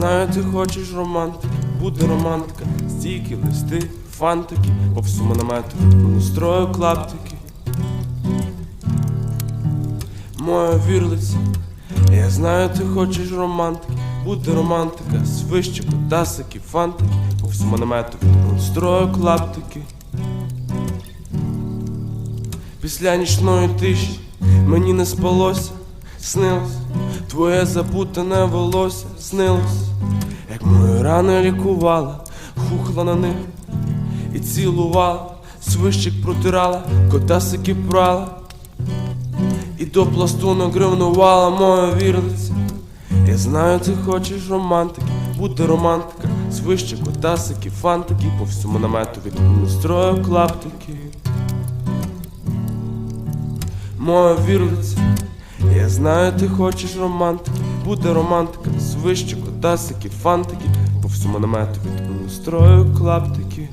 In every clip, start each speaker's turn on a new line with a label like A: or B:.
A: знаю, ти хочеш романтики, буде романтика, стійки, листи, фантики, по всьому намету, настрою клаптики. Моя вірлиця, я знаю, ти хочеш романтики, буде романтика, свищик, тасики, фантики, по всьому намету, настрою клаптики. Після нічної тиші мені не спалося, снилось, твоє запутане волосся снилось, як мої рани лікувала, хухла на них і цілувала, свищик протирала, котасики прала, і до пластунок ревнувала моя вірлиця. Я знаю, ти хочеш романтики, буде романтика, свище котасики, фантики, по всьому наметові настрою клаптики. Моя вірлиця, я знаю, ти хочеш романтики, буде романтика, свище котасики, фантики, по всьому наметові настрою клаптики.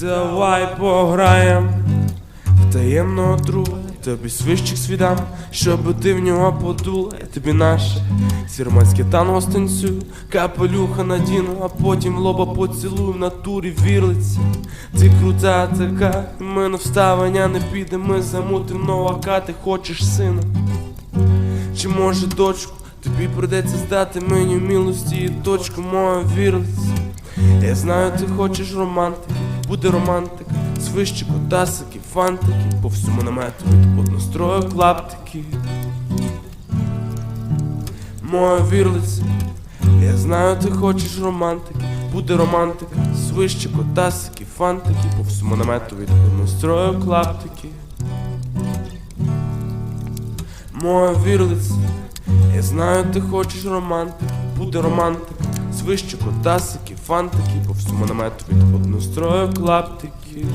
A: Давай пограєм в таємного друга, тобі свищик свідам, щоб ти в нього подула, я тобі наше сірманське танго станцюю, капелюха надіну, а потім лоба поцілую в натурі вірлиці. Ти крута така, ми на вставання не піде, ми замутим новака, ти хочеш сина. Чи може дочку, тобі придеться здати мені милості і дочку моя вірлиця. Я знаю, ти хочеш романтики, буде романтика, свищі котасики, фантики, по всьому намету від однострою клаптики. Моя вірлиця, я знаю, ти хочеш романтики, буде романтика, свищі котасики, фантики, по всьому намету від однострою клаптики. Моя вірлиця, я знаю, ти хочеш романтики, буде романтика, свище котасики, фантики, по всьому намету від однострою клаптики.